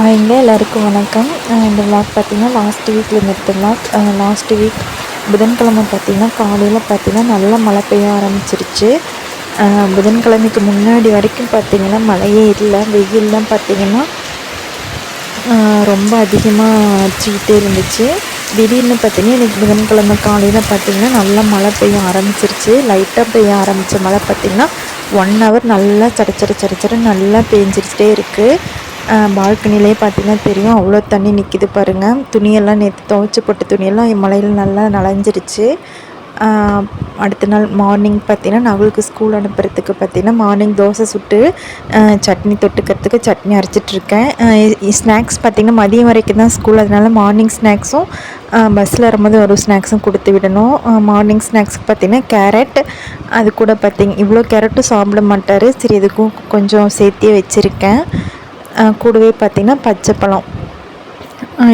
ஹாய்ங்க எல்லாருக்கும் வணக்கம். இந்த விளாக் பார்த்தீங்கன்னா லாஸ்ட் வீக்கில் நிறுத்த விளாக் லாஸ்ட் வீக் புதன்கிழமை பார்த்திங்கன்னா காலையில் பார்த்திங்கன்னா நல்லா மழை பெய்ய ஆரம்பிச்சிருச்சு. புதன்கிழமைக்கு முன்னாடி வரைக்கும் பார்த்தீங்கன்னா மழையே இல்லை வெயில்லாம் பார்த்தீங்கன்னா ரொம்ப அதிகமாக அடிச்சுக்கிட்டே இருந்துச்சு. திடீர்னு பார்த்தீங்கன்னா இன்றைக்கி புதன்கிழமை காலையில் பார்த்தீங்கன்னா நல்லா மழை பெய்ய ஆரம்பிச்சிருச்சு. லைட்டாக பெய்ய ஆரம்பித்த மழை பார்த்திங்கன்னா ஒன் ஹவர் நல்லா சட சட சட சட நல்லா பெஞ்சிருச்சிட்டே இருக்குது பால்கனிலே பார்த்தீங்கன்னா தெரியும். அவ்வளோ தண்ணி நிற்கிது பாருங்கள் துணியெல்லாம் நேற்று துவைச்சி போட்ட துணியெல்லாம் மழையில் நல்லா நனைஞ்சிருச்சு அடுத்த நாள் மார்னிங் பார்த்தீங்கன்னா நகுலுக்கு ஸ்கூல் அனுப்புறதுக்கு பார்த்தீங்கன்னா மார்னிங் தோசை சுட்டு சட்னி தொட்டுக்கிறதுக்கு சட்னி அரைச்சிட்ருக்கேன் ஸ்நாக்ஸ் பார்த்திங்கன்னா மதியம் வரைக்கும் தான் ஸ்கூல் அதனால் மார்னிங் ஸ்நாக்ஸும் பஸ்ஸில் வரும்போது ஒரு ஸ்நாக்ஸும் கொடுத்து விடணும். மார்னிங் ஸ்நாக்ஸ்க்கு பார்த்தீங்கன்னா கேரட் அது கூட பார்த்திங்க இவ்வளோ கேரட்டும் சாப்பிட மாட்டார். சரி இதுக்கும் கொஞ்சம் சேர்த்தே வச்சுருக்கேன். கூடவே பார்த்திங்கன்னா பச்சை பழம்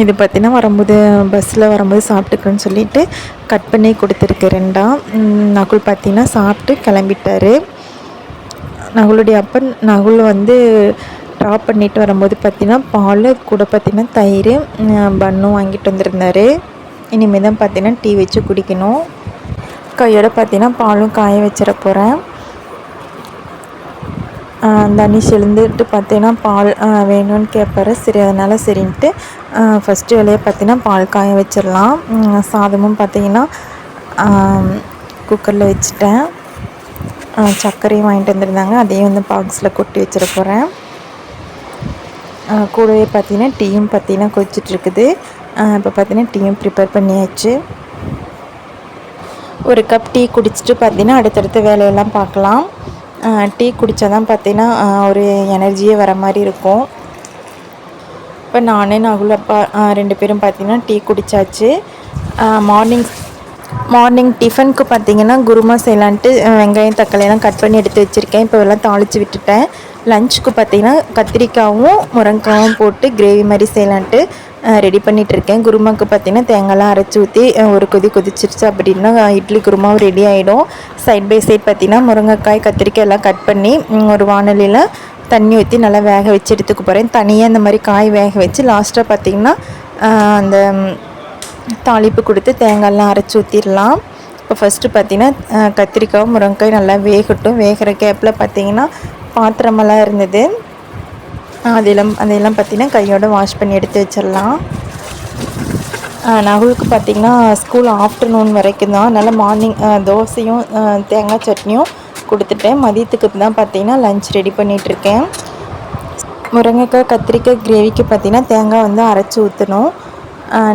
இது பார்த்திங்கன்னா வரும்போது பஸ்ஸில் வரும்போது சாப்பிட்டுக்கன்னு சொல்லிட்டு கட் பண்ணி கொடுத்துருக்கு ரெண்டாம் நகுல் பார்த்திங்கன்னா சாப்பிட்டு கிளம்பிட்டாரு. நகுளுடைய அப்பன் நகுல் வந்து ட்ராப் பண்ணிட்டு வரும்போது பார்த்தீங்கன்னா பால் கூட பார்த்தீங்கன்னா தயிர் பன்னும் வாங்கிட்டு வந்திருந்தார். இனிமேல் தான் பார்த்தீங்கன்னா டீ வச்சு குடிக்கணும். கையோட பார்த்தீங்கன்னா பாலும் காய வச்சிட போகிறேன் தனிஷ் எழுந்துட்டு பார்த்தீங்கன்னா பால் வேணும்னு கேட்பாரு. சரி அதனால் சரின்ட்டு ஃபஸ்ட்டு வேலையை பார்த்தீங்கன்னா பால் காய வச்சிடலாம். சாதமும் பார்த்தீங்கன்னா குக்கரில் வச்சுட்டேன். சர்க்கரையும் வாங்கிட்டு வந்திருந்தாங்க. அதையும் வந்து பாக்ஸில் கொட்டி வச்சிட போகிறேன் கூடவே பார்த்தீங்கன்னா டீயும் பார்த்தீங்கன்னா கொதிச்சிட்ருக்குது. இப்போ பார்த்தீங்கன்னா டீயும் ப்ரிப்பேர் பண்ணியாச்சு. ஒரு கப் டீ குடிச்சிட்டு பார்த்தீங்கன்னா அடுத்தடுத்த வேலையெல்லாம் பார்க்கலாம். டீ குடித்தா தான் பார்த்தீங்கன்னா ஒரு எனர்ஜியே வர மாதிரி இருக்கும். இப்போ நானே நகுல அப்பா ரெண்டு பேரும் பார்த்தீங்கன்னா டீ குடித்தாச்சு மார்னிங் மார்னிங் டிஃபனுக்கு பார்த்தீங்கன்னா குருமா செய்யலான்ட்டு வெங்காயம் தக்காளி எல்லாம் கட் பண்ணி எடுத்து வச்சுருக்கேன். இப்போ எல்லாம் தாளித்து விட்டுட்டேன். லஞ்சுக்கு பார்த்தீங்கன்னா கத்திரிக்காயும் முருங்காயும் போட்டு கிரேவி மாதிரி செய்யலான்ட்டு ரெடி பண்ணிகிட்ருக்கேன் குருமாவுக்கு பார்த்தீங்கன்னா தேங்காய்லாம் அரைச்சி ஊற்றி ஒரு கொதி கொதிச்சிருச்சு அப்படின்னா இட்லி குருமாவும் ரெடி ஆகிடும் சைட் பை சைட் பார்த்தீங்கன்னா முருங்கைக்காய் கத்திரிக்காய் எல்லாம் கட் பண்ணி ஒரு வானொலியில் தண்ணி ஊற்றி நல்லா வேக வச்சு எடுத்துக்க போகிறேன் தனியாக இந்த மாதிரி காய் வேக வச்சு லாஸ்ட்டாக பார்த்திங்கன்னா அந்த தாளிப்பு கொடுத்து தேங்காய்லாம் அரைச்சி ஊற்றிடலாம் இப்போ ஃபஸ்ட்டு பார்த்தீங்கன்னா கத்திரிக்காய் முருங்கைக்காய் நல்லா வேகட்டும். வேகிற கேப்பில் பார்த்தீங்கன்னா பாத்திரமெல்லாம் இருந்தது. அதெல்லாம் அதையெல்லாம் பார்த்தீங்கன்னா கையோட வாஷ் பண்ணி எடுத்து வச்சிடலாம். நகுலுக்கு பார்த்திங்கன்னா ஸ்கூல் ஆஃப்டர்நூன் வரைக்கும் தான். அதனால் மார்னிங் தோசையும் தேங்காய் சட்னியும் கொடுத்துட்டேன். மதியத்துக்கு தான் பார்த்தீங்கன்னா லஞ்ச் ரெடி பண்ணிகிட்ருக்கேன் முருங்கைக்காய் கத்திரிக்காய் கிரேவிக்கு பார்த்தீங்கன்னா தேங்காய் வந்து அரைச்சி ஊற்றணும்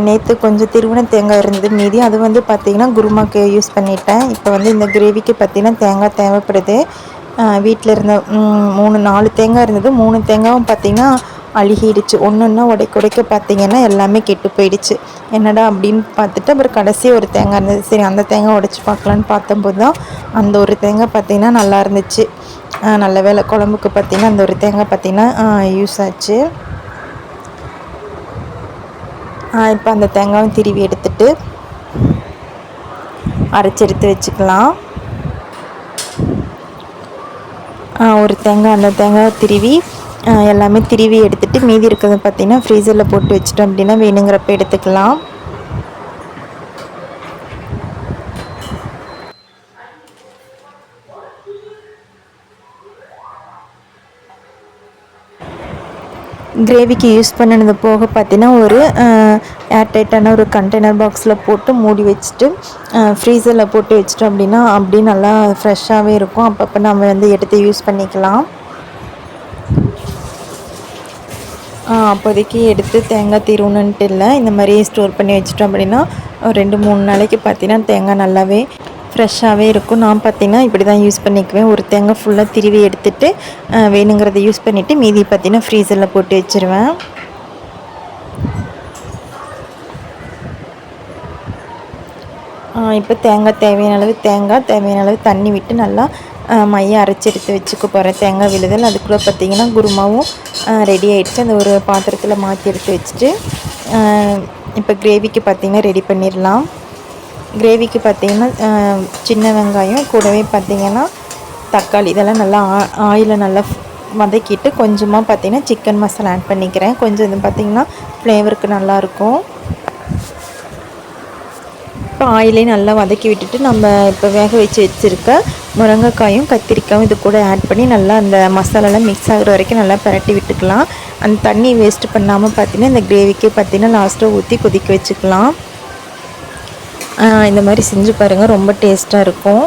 நேற்று கொஞ்சம் திருவின தேங்காய் இருந்தது மீதி. அது வந்து பார்த்திங்கன்னா குருமாக்கு யூஸ் பண்ணிட்டேன். இப்போ வந்து இந்த கிரேவிக்கு பார்த்திங்கன்னா தேங்காய் தேவைப்படுது. வீட்டில் இருந்த மூணு நாலு தேங்காய் இருந்தது. மூணு தேங்காயும் பார்த்திங்கன்னா அழுகிடுச்சு. ஒன்று ஒன்றா உடைக்க உடைக்க பார்த்தீங்கன்னா எல்லாமே கெட்டு போயிடுச்சு. என்னடா அப்படின்னு பார்த்துட்டு அப்புறம் கடைசி ஒரு தேங்காய் இருந்தது. சரி அந்த தேங்காய் உடைச்சி பார்க்கலான்னு பார்த்தம்போது தான் அந்த ஒரு தேங்காய் பார்த்திங்கன்னா நல்லா இருந்துச்சு. நல்ல வேலை குழம்புக்கு பார்த்திங்கன்னா அந்த ஒரு தேங்காய் பார்த்திங்கன்னா யூஸ் ஆச்சு. இப்போ அந்த தேங்காயும் திருவி எடுத்துட்டு அரைச்சி எடுத்து வச்சுக்கலாம். ஒரு தேங்காய் அந்த தேங்காய் திருவி எல்லாமே திருவி எடுத்துகிட்டு மீதி இருக்கிறத பார்த்திங்கன்னா ஃப்ரீசரில் போட்டு வச்சிட்டோம் அப்படின்னா வேணுங்கிறப்ப எடுத்துக்கலாம். கிரேவிக்கு யூஸ் பண்ணினது போக பார்த்தீங்கன்னா ஒரு ஏர்டைட்டான ஒரு கண்டெய்னர் பாக்ஸில் போட்டு மூடி வச்சுட்டு ஃப்ரீசரில் போட்டு வச்சிட்டோம் அப்படின்னா அப்படியே நல்லா ஃப்ரெஷ்ஷாகவே இருக்கும். அப்பப்போ நம்ம வந்து எடுத்து யூஸ் பண்ணிக்கலாம். அப்போதைக்கு எடுத்து தேங்காய் திருவணுன்ட்டு இல்லை. இந்த மாதிரி ஸ்டோர் பண்ணி வச்சிட்டோம் அப்படின்னா ஒரு ரெண்டு மூணு நாளைக்கு பார்த்தீங்கன்னா தேங்காய் நல்லாவே ஃப்ரெஷ்ஷாகவே இருக்கும். நான் பார்த்தீங்கன்னா இப்படி தான் யூஸ் பண்ணிக்குவேன். ஒரு தேங்காய் ஃபுல்லாக திருவி எடுத்துகிட்டு வேணுங்கிறத யூஸ் பண்ணிவிட்டு மீதி பார்த்தீங்கன்னா ஃப்ரீசரில் போட்டு வச்சுருவேன். இப்போ தேங்காய் தேவையான அளவு தேங்காய் தேவையான அளவு தண்ணி விட்டு நல்லா ஆ, மைய அரைச்சி எடுத்து வச்சுக்க போகிறேன் தேங்காய் விழுதல் அதுக்குள்ளே பார்த்தீங்கன்னா குருமாவும் ரெடி ஆகிடுச்சு அந்த ஒரு பாத்திரத்தில் மாற்றி எடுத்து வச்சுட்டு இப்போ கிரேவிக்கு பார்த்தீங்கன்னா ரெடி பண்ணிடலாம். கிரேவிக்கு பார்த்தீங்கன்னா சின்ன வெங்காயம் கூடவே பார்த்தீங்கன்னா தக்காளி. இதெல்லாம் நல்லா ஆயிலை நல்லா வதக்கிட்டு கொஞ்சமாக பார்த்திங்கன்னா சிக்கன் மசாலா ஆட் பண்ணிக்கிறேன். கொஞ்சம் இது பார்த்திங்கன்னா ஃப்ளேவருக்கு நல்லாயிருக்கும் இப்போ ஆயிலே நல்லா வதக்கி விட்டுட்டு நம்ம இப்போ வேக வச்சு வச்சுருக்க முருங்கைக்காயும் கத்திரிக்காயும் இது கூட ஆட் பண்ணி நல்லா அந்த மசாலாலாம் மிக்ஸ் ஆகிற வரைக்கும் நல்லா பரட்டி விட்டுக்கலாம். அந்த தண்ணி வேஸ்ட் பண்ணாமல் பார்த்தீங்கன்னா இந்த கிரேவிக்கு பார்த்தீங்கன்னா லாஸ்ட்டாக ஊற்றி கொதிக்க வச்சுக்கலாம். இந்த மாதிரி செஞ்சு பாருங்கள் ரொம்ப டேஸ்ட்டாக இருக்கும்.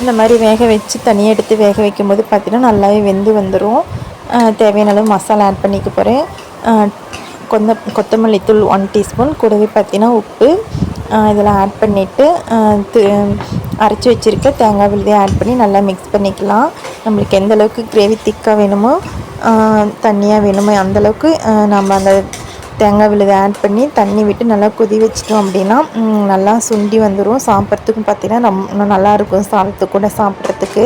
இந்த மாதிரி வேக வச்சு தனியாக எடுத்து வேக வைக்கும்போது பார்த்திங்கன்னா நல்லாவே வெந்து வந்துடும் தேவையான அளவு மசாலா ஆட் பண்ணிக்க போகிறேன் கொந்த கொத்தமல்லி தூள் ஒன் டீஸ்பூன் கூடவே பார்த்தீங்கன்னா உப்பு. இதெல்லாம் ஆட் பண்ணிவிட்டு அரைச்சி வச்சுருக்க தேங்காய் விழுதையும் ஆட் பண்ணி நல்லா மிக்ஸ் பண்ணிக்கலாம். நம்மளுக்கு எந்த அளவுக்கு கிரேவி திக்காக வேணுமோ தண்ணியாக வேணுமோ அந்தளவுக்கு நம்ம அந்த தேங்காய் விழுது ஆட் பண்ணி தண்ணி விட்டு நல்லா கொதி வச்சிட்டோம் அப்படின்னா நல்லா சுண்டி வந்துடும் சாப்பிட்றதுக்கும் பார்த்திங்கன்னா ரொம்ப நல்லாயிருக்கும் சாதத்து கூட சாப்பிட்றதுக்கு.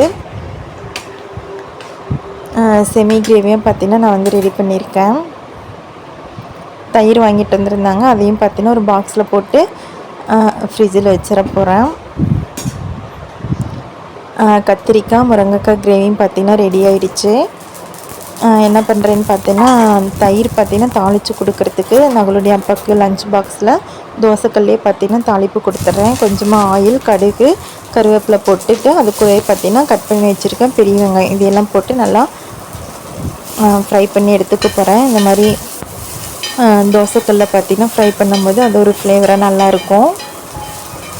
செமி கிரேவியும் பார்த்திங்கன்னா நான் வந்து ரெடி பண்ணியிருக்கேன். தயிர் வாங்கிட்டு வந்திருந்தாங்க. அதையும் பார்த்தீங்கன்னா ஒரு பாக்ஸில் போட்டு ஃப்ரிட்ஜில் வச்சிட போகிறேன் கத்திரிக்காய் முருங்கைக்காய் கிரேவியும் பார்த்திங்கன்னா ரெடி ஆயிடுச்சு. என்ன பண்ணுறேன்னு பார்த்தீங்கன்னா தயிர் பார்த்திங்கன்னா தாளித்து கொடுக்குறதுக்கு நகளுடைய அப்பாவுக்கு லஞ்ச் பாக்ஸில் தோசைக்கல்லே பார்த்திங்கன்னா தாளிப்பு கொடுத்துட்றேன். கொஞ்சமாக ஆயில் கடுகு கருவேப்பிலை போட்டுட்டு அது கூட பார்த்திங்கன்னா கட் பண்ணி வச்சுருக்கேன். பெரிய வெங்காயம் இதையெல்லாம் போட்டு நல்லா ஃப்ரை பண்ணி எடுத்துக்க போகிறேன் இந்த மாதிரி தோசைக்கல்ல பார்த்திங்கன்னா ஃப்ரை பண்ணும்போது அது ஒரு ஃப்ளேவராக நல்லாயிருக்கும்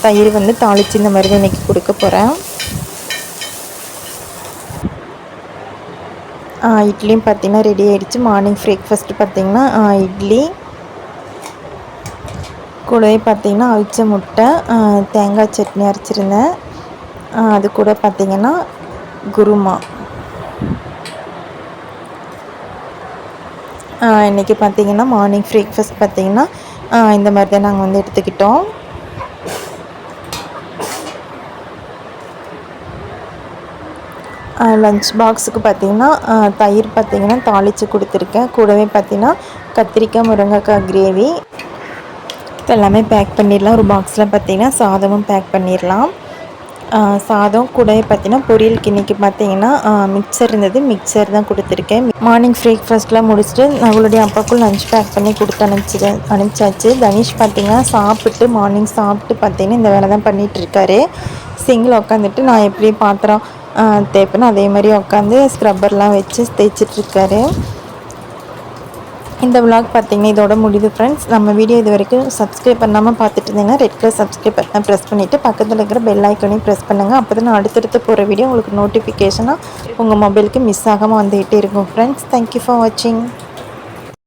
தயிர் வந்து தாளித்து இந்த மாதிரி தான் இன்றைக்கி கொடுக்க போகிறேன் இட்லியும் பார்த்திங்கன்னா ரெடி ஆகிடுச்சு மார்னிங் பிரேக்ஃபாஸ்ட்டு பார்த்திங்கன்னா இட்லி. கூடவே பார்த்திங்கன்னா அவிச்ச முட்டை தேங்காய் சட்னி அரைச்சிருந்தேன். அது கூட பார்த்திங்கன்னா குருமா. இன்றைக்கி பார்த்திங்கன்னா மார்னிங் பிரேக்ஃபாஸ்ட் பார்த்திங்கன்னா இந்த மாதிரி தான் நாங்கள் வந்து எடுத்துக்கிட்டோம். லஞ்ச் பாக்ஸுக்கு பார்த்திங்கன்னா தயிர் பார்த்திங்கன்னா தாளித்து கொடுத்துருக்கேன். கூடவே பார்த்திங்கன்னா கத்திரிக்காய் முருங்கைக்காய் கிரேவி எல்லாமே பேக் பண்ணிடலாம். ஒரு பாக்ஸில் பார்த்திங்கன்னா சாதமும் பேக் பண்ணிடலாம். சாதம் கூட பார்த்தீங்கன்னா பொரியலுக்கு இன்றைக்கி பார்த்தீங்கன்னா மிக்சர் இருந்தது. மிக்சர் தான் கொடுத்துருக்கேன். மார்னிங் பிரேக்ஃபாஸ்ட்லாம் முடிச்சுட்டு அவளுடைய அப்பாவுக்கும் லஞ்ச் பேக் பண்ணி கொடுத்து அனுப்பிச்சு அனுப்பிச்சாச்சு. தனிஷ் பார்த்திங்கன்னா சாப்பிட்டு மார்னிங் சாப்பிட்டு பார்த்தீங்கன்னா இந்த வேலை தான் பண்ணிகிட்ருக்காரு சிங்கில் உட்காந்துட்டு நான் எப்படி பாத்திரம் தேய்ப்பேன் அதே மாதிரி உட்காந்து ஸ்க்ரப்பர்லாம் வச்சு தேய்ச்சிட்ருக்காரு. இந்த விளாக் பார்த்தீங்கன்னா இதோட முடிவு ஃப்ரெண்ட்ஸ் நம்ம வீடியோ இது வரைக்கும் சப்ஸ்கிரைப் பண்ணாமல் பார்த்துட்டு இருந்தீங்கன்னா red colour subscribe button press பண்ணிவிட்டு பக்கத்தில் இருக்கிற பெல் ஐக்கனையும் ப்ரெஸ் பண்ணுங்கள் அப்போ தான் அடுத்தடுத்து போகிற வீடியோ உங்களுக்கு நோட்டிஃபிகேஷனாக உங்கள் மொபைலுக்கு மிஸ் ஆகாமல் வந்துகிட்டே இருக்கும். ஃப்ரெண்ட்ஸ் தேங்க்யூ ஃபார் வாட்சிங்